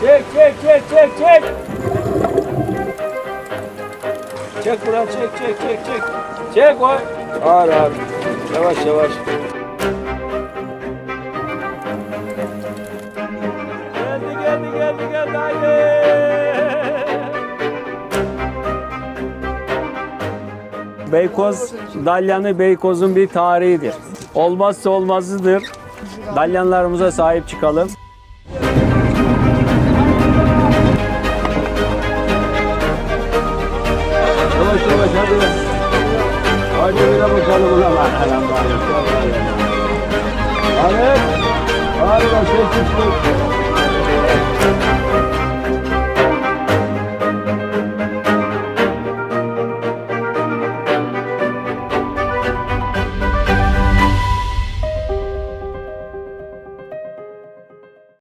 Çek çek çek çek çek. Çek buradan çek çek çek çek. Çek o. Ağır ağır. Yavaş yavaş. Geldi geldi geldi geldi haydi. Beykoz dalyanı Beykoz'un bir tarihidir. Olmazsa olmazıdır. Dalyanlarımıza sahip çıkalım. Bir de bakalım ulan. Hadi. Hadi. Hadi. Hadi.